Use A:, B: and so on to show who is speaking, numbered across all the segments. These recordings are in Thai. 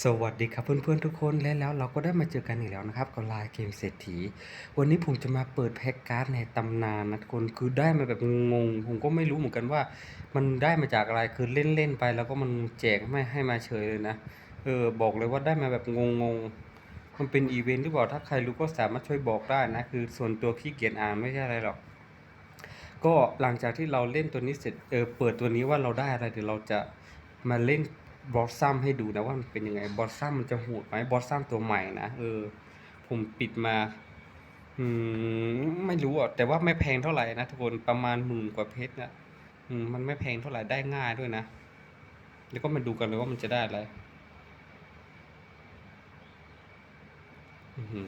A: สวัสดีครับเพื่อนๆทุกคนและแล้วเราก็ได้มาเจอกันอีกแล้วนะครับกับลายเกมเศรษฐี วันนี้ผมจะมาเปิดแพ็กการ์ดในตำนานนะทุกคนคือได้มาแบบงงผมก็ไม่รู้เหมือนกันว่า มันได้มาจากอะไรคือเล่นๆไป แล้วก็มันแจกไม่ให้มาเฉยเลยนะเออบอกเลยว่าได้มาแบบงงๆมันเป็นอีเวนต์หรือเปล่าถ้าใครรู้ก็สามารถช่วยบอกได้นะคือส่วนตัวขี้เกียจอ่านไม่ใช่อะไรหรอกก็หลังจากที่เราเล่นตัวนี้เสร็จเออเปิดตัวนี้ว่าเราได้อะไรเดี๋ยวเราจะมาเล่น บอสซัมให้ดูนะว่ามันเป็นยังไงบอสซัมมันจะโหดไหมบอสซัมตัวใหม่นะเออ ผมปิดมา อืมไม่รู้อะแต่ว่าไม่แพงเท่าไหร่นะทุกคนประมาณหมื่นกว่าเพชรนะอืมมันไม่แพงเท่าไหร่ได้ง่ายด้วยนะแล้วก็มาดูกันเลยว่ามันจะได้อะไรอือหือ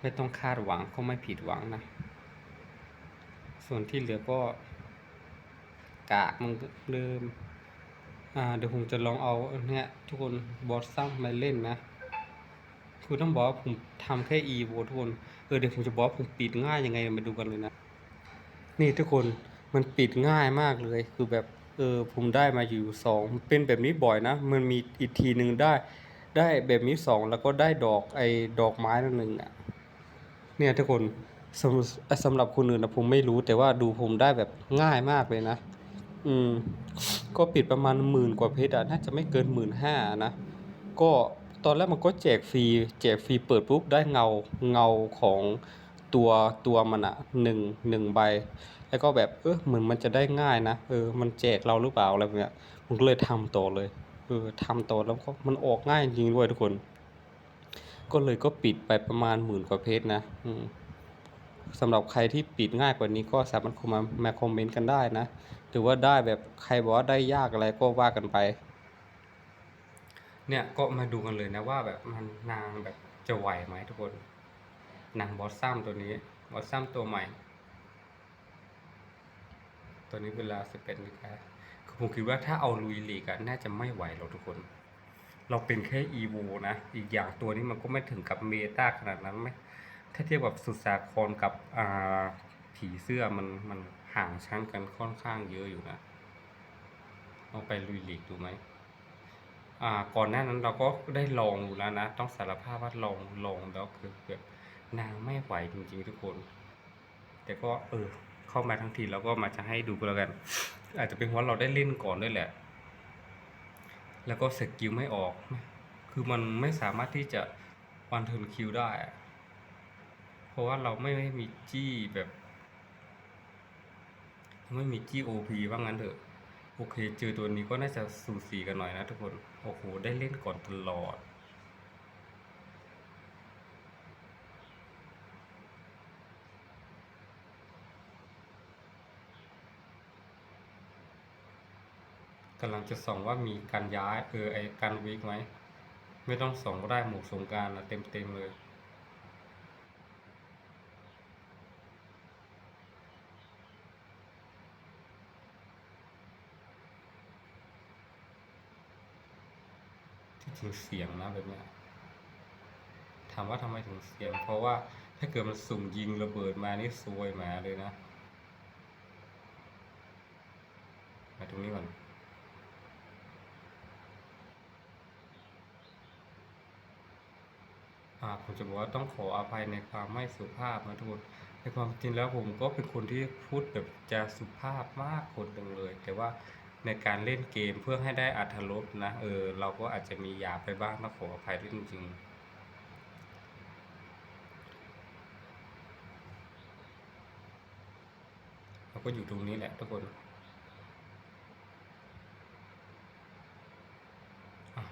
A: ไม่ต้องคาดหวังก็ไม่ผิดหวังนะ ส่วนที่เหลือก็กากมันเริ่ม อ่าเดี๋ยวผมจะลองเอาเนี้ยทุกคนบอสซัมมาเล่นนะคือต้องบอกว่าผมทำแค่อีโวทุกคนเออเดี๋ยวผมจะบอกว่าผมปิดง่ายยังไงมาดูกันเลยนะ นี่ทุกคนมันปิดง่ายมากเลยคือแบบเออผมได้มาอยู่สองเป็นแบบนี้บ่อยนะ มันมีอีกทีหนึ่งได้ ได้แบบนี้สองแล้วก็ได้ดอกไอ้ดอกไม้นั่นหนึ่งอะเนี่ยทุกคนสำสำหรับคนอื่นนะผมไม่รู้แต่ว่าดูผมได้แบบง่ายมากเลยนะ อืม ก็ปิดประมาณหมื่นกว่าเพชรอะน่าจะไม่เกินหมื่นห้านะ ก็ตอนแรกมันก็แจกฟรี แจกฟรีเปิดปุ๊บได้เงาเงาของตัวตัวมันอะหนึ่งหนึ่งใบ แล้วก็แบบเออเหมือนมันจะได้ง่ายนะเออมันแจกเราหรือเปล่าอะไรแบบเนี้ยผมก็เลยทำต่อเลยเออทำต่อแล้วก็มันออกง่ายจริงด้วยทุกคน ก็เลยก็ปิดไปประมาณหมื่นกว่าเพจนะอืมสำหรับใครที่ปิดง่ายกว่านี้ก็สามารถคอมมาคอมเมนต์กันได้นะ หรือว่าได้แบบใครบอกว่าได้ยากอะไรก็ว่ากันไป เนี่ยก็มาดูกันเลยนะว่าแบบมันนางแบบจะไหวไหมทุกคนนางบอสซัมตัวนี้บอสซัมตัวใหม่ ตัวนี้เวลาสิบเอ็ดนาฬิกาผมคิดว่าถ้าเอาลุยลีกอะน่าจะไม่ไหวหรอกทุกคน เราเป็นแค่อีโวนะ อีกอย่างตัวนี้มันก็ไม่ถึงกับเมตาขนาดนั้นไหมถ้าเทียบกับสุดสาครกับอ่าผีเสื้อมันมัน ห่างชั้นกันค่อนข้างเยอะอยู่นะเอาไปลุยลีกดูไหมอ่าก่อนหน้านั้นเราก็ได้ลองอยู่แล้วนะ ต้องสารภาพว่าลองลองแล้วคือแบบนางไม่ไหวจริงๆทุกคน แต่ก็เออเข้ามาทั้งทีเราก็มาจะให้ดูก็แล้วกัน อาจจะเป็นเพราะเราได้เล่นก่อนด้วยแหละ แล้วก็สกิลไม่ออก คือมันไม่สามารถที่จะวันเทิร์นคิวได้ เพราะว่าเราไม่ไม่มีจี้แบบ ไม่มีจี้โอพีว่างั้นเถอะ โอเค เจอตัวนี้ก็น่าจะสูสีกันหน่อยนะทุกคน โอ้โห ได้เล่นก่อนตลอด กำลังจะส่องว่ามีการย้าย เออ ไอการวิกไหม ไม่ต้องส่องก็ได้หมู่สงการนะเต็มเต็มเลย ที่จริงเสียงนะแบบเนี้ยถามว่าทำไมถึงเสียง เพราะว่าถ้าเกิดมันสุ่มยิงระเบิดมานี่ซวยหมาเลยนะมาตรงนี้ก่อนผมจะบอกว่าต้องขออภัยในความไม่สุภาพนะทุกคนในความจริงแล้วผมก็เป็นคนที่พูดแบบจะสุภาพมากคนหนึ่งเลย แต่ว่า ในการเล่นเกมเพื่อให้ได้อัธรสนะ เออ เราก็อาจจะมีหยาบไปบ้างนะขออภัยด้วยจริงๆเราก็อยู่ตรงนี้แหละทุกคนอะ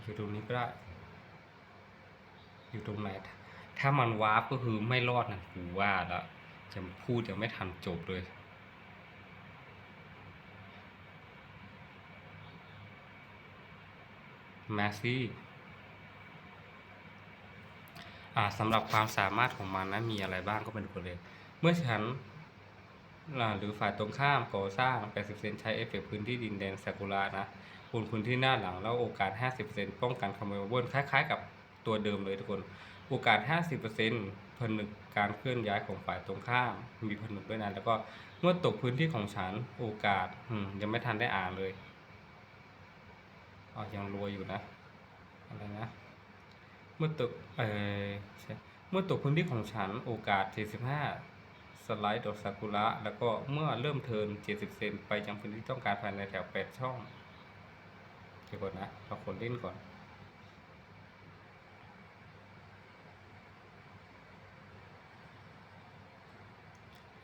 A: อยู่ตรงนี้ก็ได้ อยู่ตรงไหน ถ้ามันวาร์ปก็คือไม่รอดนะกูว่าแล้วจะพูดยังไม่ทันจบเลย มาซี่อ่าสำหรับความสามารถของมันนะมีอะไรบ้างก็เป็นคนเลย เมื่อฉันหรือฝ่ายตรงข้ามก่อสร้าง 80%ใช้เอฟเฟกต์พื้นที่ดินแดนซากุระนะบนพื้นที่หน้าหลังแล้วโอกาส 50%ป้องกันขโมยบิลคล้ายๆ กับตัวเดิมเลยทุกคน โอกาส 50%ผนึกการเคลื่อนย้ายของฝ่ายตรงข้าม มีผนึกด้วยนะแล้วก็เมื่อตกพื้นที่ของฉันโอกาสยังไม่ทันได้อ่านเลย อ๋อยังรวยอยู่นะอะไรนะ เมื่อตกเออเมื่อตกพื้นที่ของฉันโอกาส 75 สไลด์ดอกซากุระ แล้วก็เมื่อเริ่มเทิน 70 เซนไปยังพื้นที่ต้องการภายในแถว 8 ช่องเดี๋ยวก่อนนะ เราคนเล่นก่อน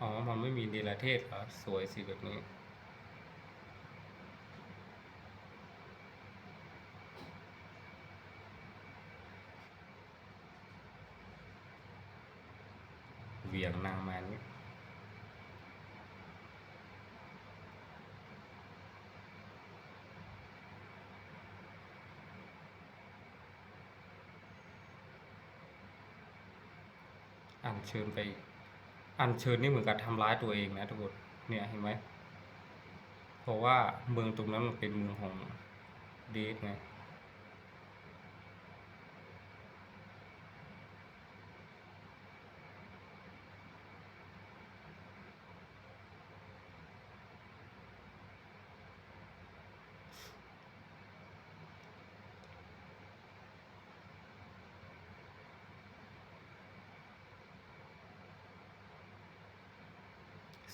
A: อ๋อ มันไม่มีดีลาเทศเหรอ สวยสิแบบนี้ เหวียงนางมานี้อัญเชิญไปอีกอัญเชิญนี่เหมือนกับทำร้ายตัวเองนะทุกคนเนี่ยเห็นไหมเพราะว่าเมืองตรงนั้นมันเป็นเมืองของเดทไง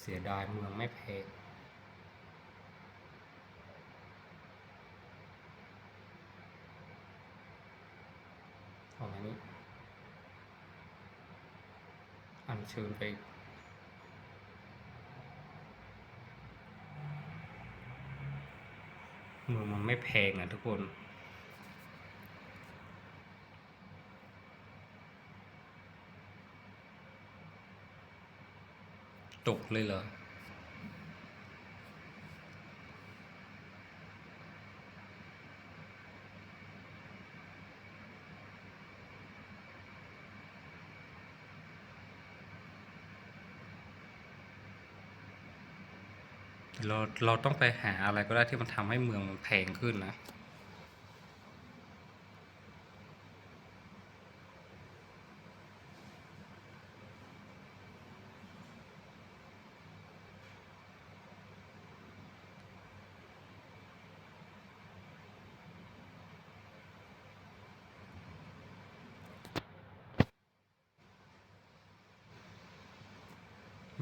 A: เสียดายเมืองไม่แพงเอาอันนี้ อันเชิญไปเมืองมันไม่แพงอะทุกคน ตกเลยเหรอ เราเราต้องไปหาอะไรก็ได้ที่มันทำให้เมืองมันแพงขึ้นนะ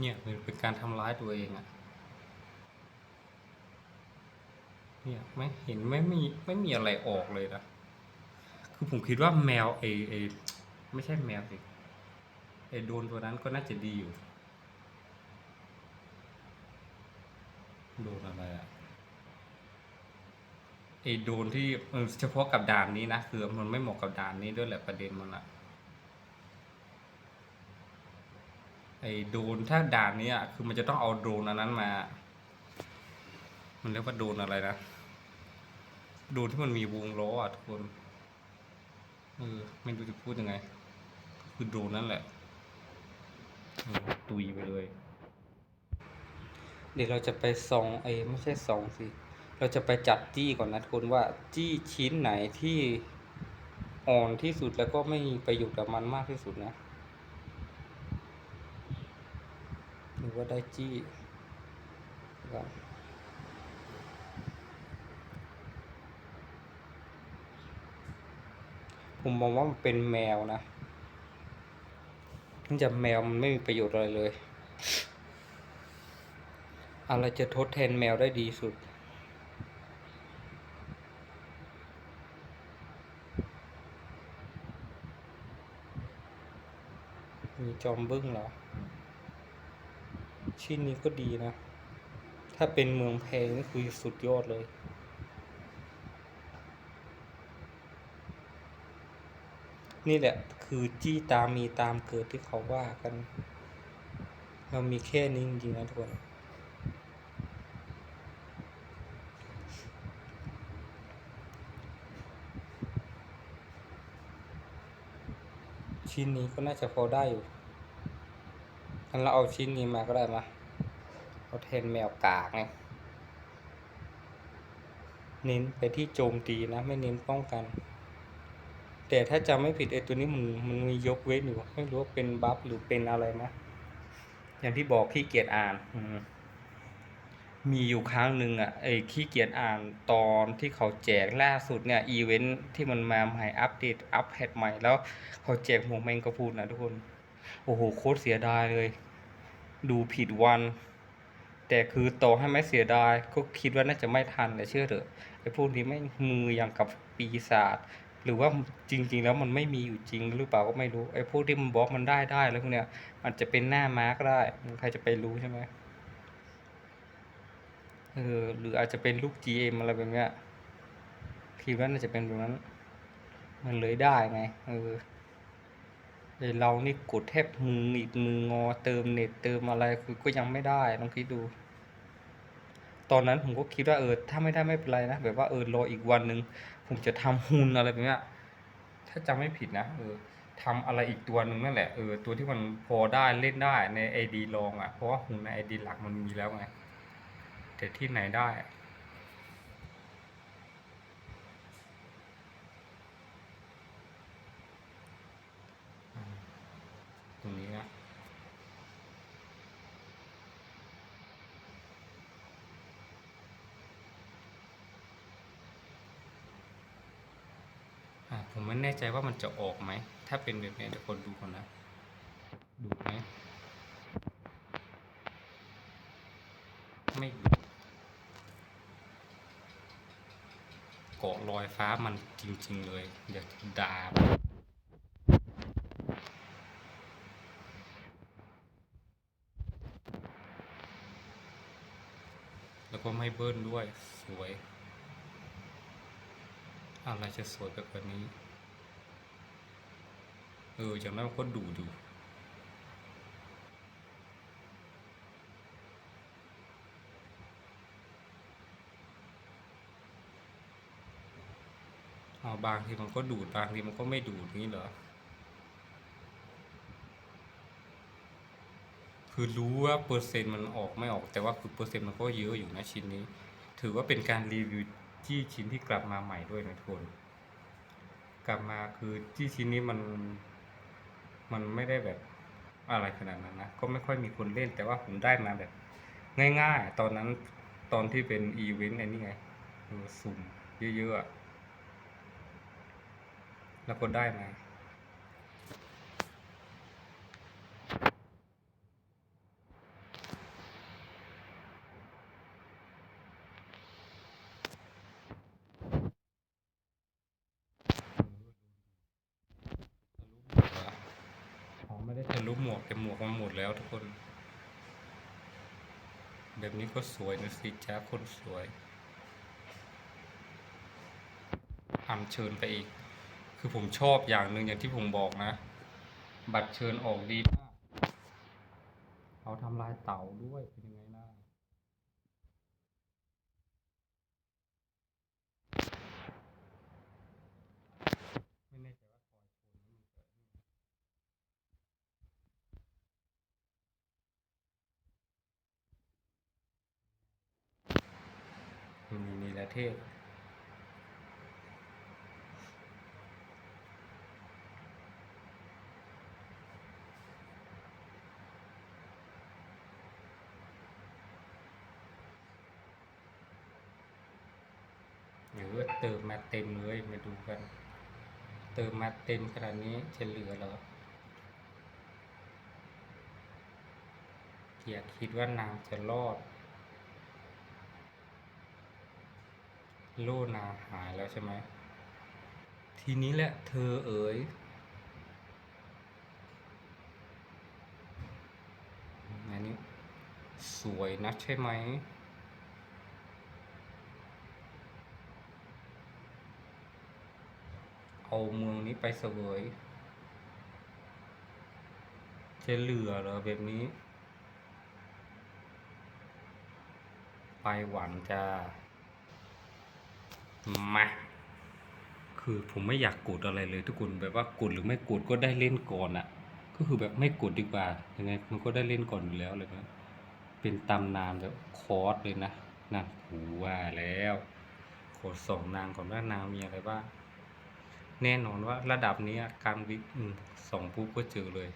A: เนี่ยมันเป็นการทำร้ายตัวเองอะเนี่ยไม่เห็นไม่มีไม่มีอะไรออกเลยนะคือผมคิดว่าแมวไอไอไม่ใช่แมวสิไอโดนตัวนั้นก็น่าจะดีอยู่โดนอะไรอะไอโดนที่เฉพาะกับด่านนี้นะคือมันไม่เหมาะกับด่านนี้ด้วยแหละประเด็นมันอะ ไอ้โดนถ้าด่านนี้คือมันจะต้องเอาโดนอันนั้นมา มันเรียกว่าโดนอะไรนะโดนที่มันมีวงล้ออะทุกคนเออไม่รู้จะพูดยังไง คือโดนนั่นแหละตุยไปเลย เดี๋ยวเราจะไปส่องไอ้ไม่ใช่ส่องสิเราจะไปจัดจี้ก่อนนะทุกคนว่าจี้ชิ้นไหนที่อ่อนที่สุดแล้วก็ไม่มีประโยชน์กับมันมากที่สุดนะ่าได้จี้ก่อนผมมองว่ามันเป็นแมวนะนื่องจากแมวมันไม่มีประโยชน์อะไรเลย อะไรจะทดแทนแมวได้ดีสุด มีจอมบึ้งเหรอ ชิ้นนี้ก็ดีนะ ถ้าเป็นเมืองแพงนี่คือสุดยอดเลยนี่แหละคือจี้ตามมีตามเกิดที่เขาว่ากัน เรามีแค่นี้จริงๆนะทุกคนชิ้นนี้ก็น่าจะพอได้อยู่ งั้นเราเอาชิ้นนี้มาก็ได้มาเอาแทนแมวกากไงเน้นไปที่โจมตีนะ ไม่เน้นป้องกัน แต่ถ้าจำไม่ผิดไอ้ตัวนี้มันมันมียกเว้นอยู่ ไม่รู้ว่าเป็นบัฟหรือเป็นอะไรนะ อย่างที่บอกขี้เกียจอ่าน มีอยู่ครั้งหนึ่งอะไอ้ขี้เกียจอ่านตอนที่เขาแจกล่าสุดเนี่ยอีเวนท์ที่มันมาใหม่อัปเดตอัปเดตใหม่แล้วเขาแจกหัวแมงกะพรุนนะทุกคน โอ้โหโคตรเสียดายเลย ดูผิดวัน แต่คือต่อให้ไม่เสียดาย ก็คิดว่าน่าจะไม่ทันแต่เชื่อเถอะไอ้พวกนี้ไม่มืออย่างกับปีศาจหรือว่าจริง ๆ แล้วมันไม่มีอยู่จริงหรือเปล่าก็ไม่รู้ไอ้พวกที่มันบล็อกมันได้ได้แล้วพวกเนี้ยมันจะเป็นหน้าม้าก็ได้ใครจะไปรู้ใช่ไหมเออหรืออาจจะเป็นลูก GM อะไรแบบเนี้ยคิดว่าน่าจะเป็นแบบนั้น มันเลยได้ไงเออ เรานี่กดแทบมือหงิกมืองอเติมเน็ตเติมอะไรคือก็ยังไม่ได้ลองคิดดู ตอนนั้นผมก็คิดว่าเออถ้าไม่ได้ไม่เป็นไรนะแบบว่าเออรออีกวันหนึ่งผมจะทำหุ่นอะไรแบบนี้ถ้าจำไม่ผิดนะเออทำอะไรอีกตัวหนึ่งนั่นแหละเออตัวที่มันพอได้เล่นได้ในไอดีลองอะเพราะว่าหุ่นในไอดีหลักมันมีแล้วไงแต่ที่ไหนได้ ตรงนี้นะ อะ ผมไม่แน่ใจว่ามันจะออกไหม ถ้าเป็นแบบนี้เดี๋ยวคนดูก่อนนะ ดูไหม ไม่ดูเกาะลอยฟ้ามันจริง ๆ เลย เดี๋ยวด่าแล้วก็ไม่เบิ้ลด้วยสวย อะไรจะสวยแบบว่านี้ เอออย่างนั้นมันก็ดูดูเอาบางทีมันก็ดูดบางทีมันก็ไม่ดูดนี้เหรอ คือรู้ว่าเปอร์เซ็นต์มันออกไม่ออกแต่ว่าคือเปอร์เซ็นต์มันก็เยอะอยู่นะชิ้นนี้ ถือว่าเป็นการรีวิว ที่ชิ้นที่กลับมาใหม่ด้วยนะทุกคน กลับมาคือที่ชิ้นนี้มัน มันไม่ได้แบบอะไรขนาดนั้นนะ ก็ไม่ค่อยมีคนเล่นแต่ว่าผมได้มาแบบ ง่ายๆ ตอนนั้นตอนที่เป็นอีเวนต์ไอ้นี่ไงสุ่มเยอะๆ แล้วก็ได้มา อ๋อไม่ได้ทะลุหมวกแต่หมวกมันหมดแล้วทุกคน แบบนี้ก็สวยนะสิจ้าคนสวยอำเชิญไปอีก คือผมชอบอย่างหนึ่งอย่างที่ผมบอกนะ บัตรเชิญออกดีมากเขาทำลายเต่าด้วยเป็นยังไงล่ะไม่แน่ใจว่าคอยชนนี่มันเกิดขึ้น มีนีละ เทศเดี๋ยวเติมมาเต็มเลยมาดูกัน เติมมาเต็มขนาดนี้จะเหลือเหรออย่าคิดว่านางจะรอด โล่นาหายแล้วใช่ไหม ทีนี้แหละเธอเอ๋ย อันนี้ สวยนะใช่ไหม เอาเมืองนี้ไปเสวย จะเหลือเหรอแบบนี้ ไปหวันจ้า มาคือผมไม่อยากกดอะไรเลยทุกคนแบบว่ากดหรือไม่กดก็ได้เล่นก่อนอะ่ะ ก็คือแบบไม่กดดีกว่ายังไงมันก็ได้เล่นก่อนอยู่แล้วเลยนะเป็นตำนานแบบคอร์สเลยนะนั่นหูว่าแล้วกดสองนางก่อนว่านางมีอะไรบ้างแน่นอนว่าระดับนี้อะการวิอืมส่องปุ๊บก็เจอเลย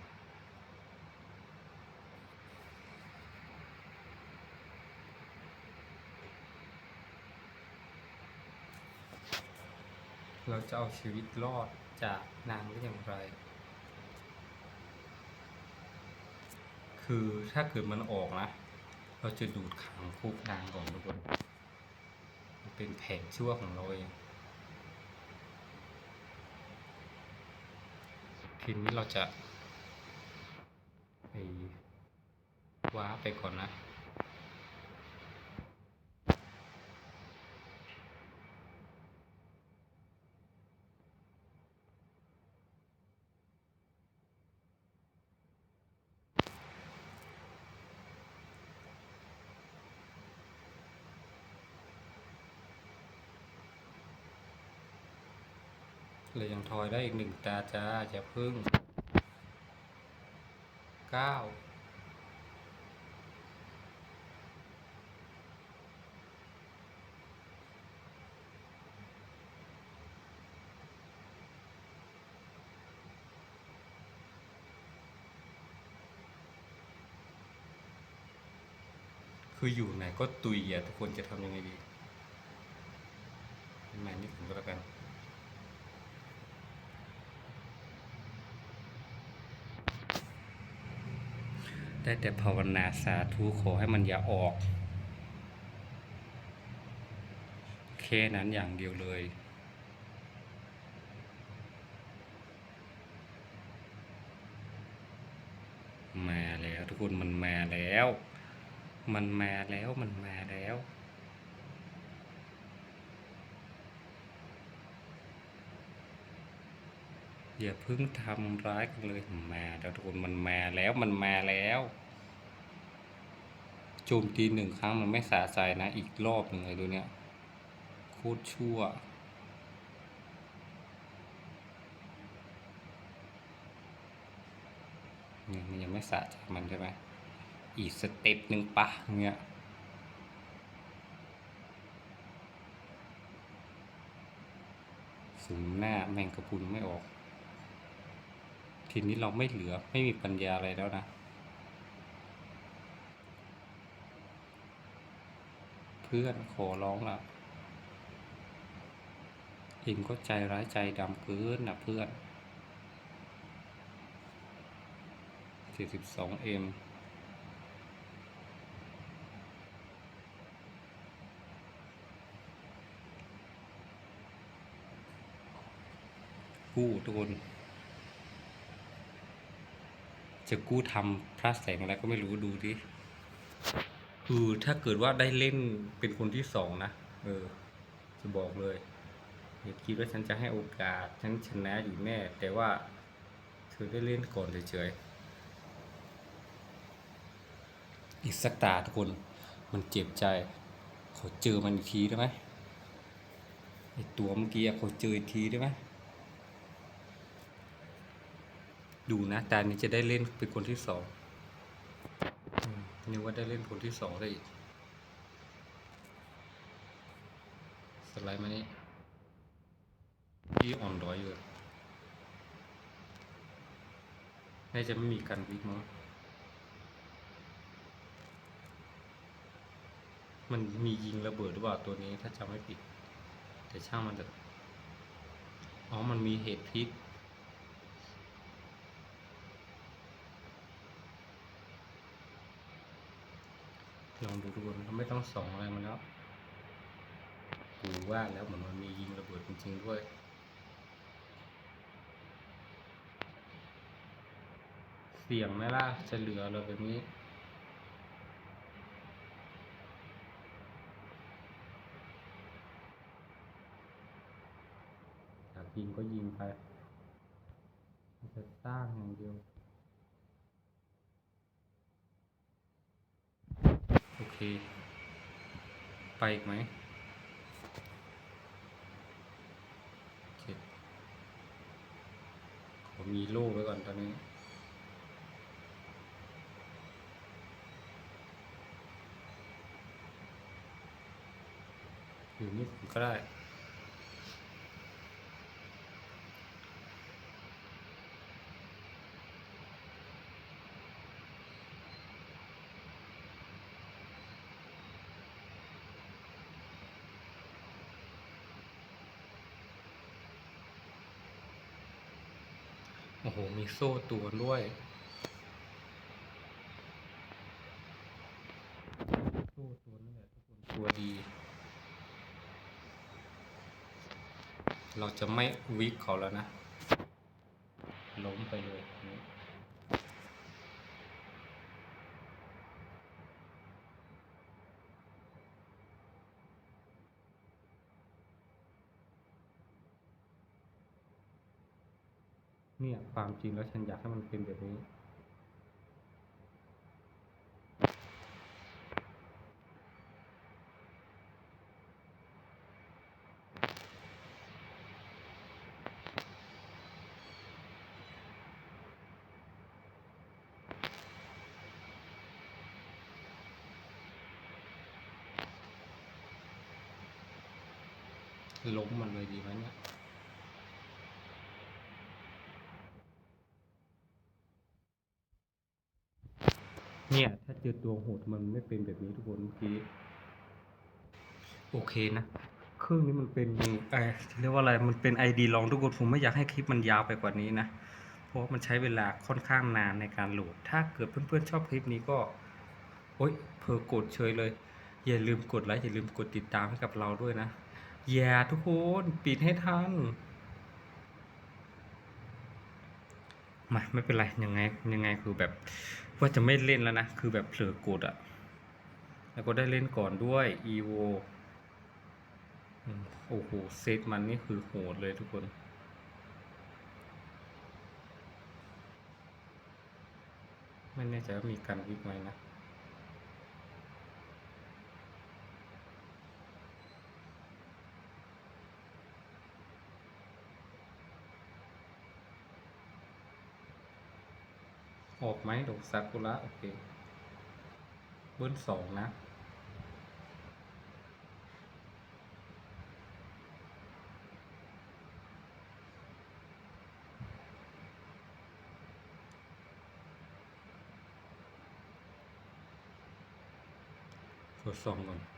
A: เราจะเอาชีวิตรอดจากนางได้อย่างไร คือถ้าเกิดมันออกนะ เราจะดูดขังคุกนางก่อนทุกคนมันเป็นแผนชั่วของเราเองทีนี้เราจะไปว้าไปก่อนนะ เลยยังทอยได้อีกหนึ่งตาจ้าจะพึ่งเก้าคืออยู่ไหนก็ตุยอะทุกคนจะทำยังไงดี แม่นี่ผมก็แล้วกัน ได้แต่ภาวนาสาธุขอให้มันอย่าออก แค่นั้นอย่างเดียวเลย มาแล้วทุกคนมันมาแล้ว มันมาแล้วมันมาแล้ว อย่าเพิ่งทำร้ายกันเลยมาแล้วทุกคนมันมาแล้วมันมาแล้วโจมตีหนึ่งครั้งมันไม่สะใจนะ อีกรอบหนึ่งเลยดูเนี่ยโคตรชั่ว เนี่ยมันยังไม่สะใจมันใช่ไหมอีกสเต็ปหนึ่งปะเนี่ยสูงหน้าแมงกระพุนไม่ออก ทีนี้เราไม่เหลือไม่มีปัญญาอะไรแล้วนะเพื่อนขอร้องละเองก็ใจร้ายใจดำเกินนะเพื่อน42เอ็มกู้ทุกคน จะกู้ทำพระแสงอะไรก็ไม่รู้ดูดิคือถ้าเกิดว่าได้เล่นเป็นคนที่สองนะ เออ จะบอกเลยอย่าคิดว่าฉันจะให้โอกาส ฉันชนะอยู่แน่ แต่ว่าเธอได้เล่นก่อนเฉยๆอีกสักตาทุกคน มันเจ็บใจ ขอเจอมันอีกทีได้ไหมไอตัวเมื่อกี้ขอเจออีกทีได้ไหม ดูนะตานี้จะได้เล่นเป็นคนที่สองนึกว่าได้เล่นคนที่สองได้อีก สไลด์มานี่ที่อ่อนร้อยอยู่น่าจะไม่มีการวิกมั้งมันมียิงระเบิดหรือเปล่าตัวนี้ถ้าจำไม่ผิด แต่ช่างมันเถอะอ๋อ มันมีเหตุพิษ ลองดูทุกคนไม่ต้องส่องอะไรมาแล้วกูว่าแล้วเหมือนมันมียิงระเบิดจริงๆด้วยเสียงไหมล่ะจะเหลือเลยแบบนี้ อยากยิงก็ยิงไปจะสร้างอย่างเดียว โอเคไปอีกไหมผมมีรูปไว้ก่อนตอนนี้อยู่นี่ก็ได้ โอ้โห มีโซ่ตัวด้วย โซ่ตัวนั่นแหละทุกคนตัวดี เราจะไม่วิกเขาแล้วนะ ล้มไปเลยนี่ เนี่ยความจริงแล้วฉันอยากให้มันเป็นแบบนี้ ล้มมันเลยดีไหมเนี่ย เนี่ย ถ้าเจอตัวโหดมันไม่เป็นแบบนี้ทุกคนเมื่อกี้โอเคนะเครื่องนี้มันเป็นเออเรียกว่าอะไรมันเป็นไอดีลองทุกคนผมไม่อยากให้คลิปมันยาวไปกว่านี้นะเพราะว่ามันใช้เวลาค่อนข้างนานในการโหลด ถ้าเกิดเพื่อนๆชอบคลิปนี้ก็โอ๊ยเผลอกดเฉยเลย อย่าลืมกดไลค์อย่าลืมกดติดตามให้กับเราด้วยนะอย่าทุกคนปิดให้ทันมาไม่เป็นไรยังไงยังไงคือแบบ ว่าจะไม่เล่นแล้วนะ คือแบบเผลอกดอะแล้วก็ได้เล่นก่อนด้วย evo โอ้โห เซตมันนี่คือโหดเลยทุกคน ไม่แน่ใจว่ามีการวิกไหมนะ ออกไหมดอกซากุระ โอเค เบิ้ลสองนะกดสองก่อน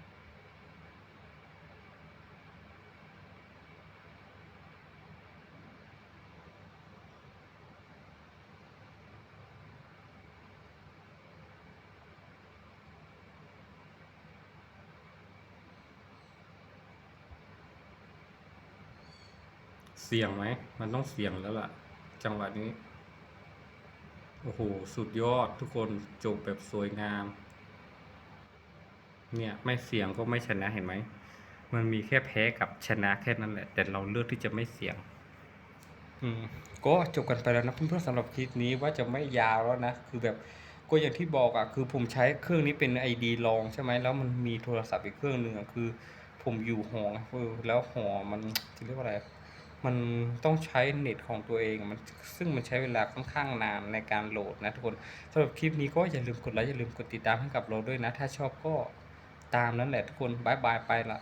A: เสี่ยงไหม มันต้องเสี่ยงแล้วล่ะ จังหวะนี้ โอ้โห สุดยอดทุกคนจบแบบสวยงาม เนี่ย ไม่เสี่ยงก็ไม่ชนะเห็นไหม มันมีแค่แพ้กับชนะแค่นั้นแหละ แต่เราเลือกที่จะไม่เสี่ยง อืม ก็จบกันไปแล้วนะเพื่อนๆสำหรับคลิปนี้ว่าจะไม่ยาวแล้วนะ คือแบบก็อย่างที่บอกอะคือผมใช้เครื่องนี้เป็นไอดีลองใช่ไหมแล้วมันมีโทรศัพท์อีกเครื่องหนึ่งอะคือ ผมอยู่หอเออแล้วหอมันจะเรียกว่าอะไร มันต้องใช้เน็ตของตัวเองมันซึ่งมันใช้เวลาค่อนข้างนานในการโหลดนะทุกคนสำหรับคลิปนี้ก็อย่าลืมกดไลค์อย่าลืมกดติดตามให้กับเราด้วยนะ ถ้าชอบก็ตามนั้นแหละทุกคนบายบายไปละ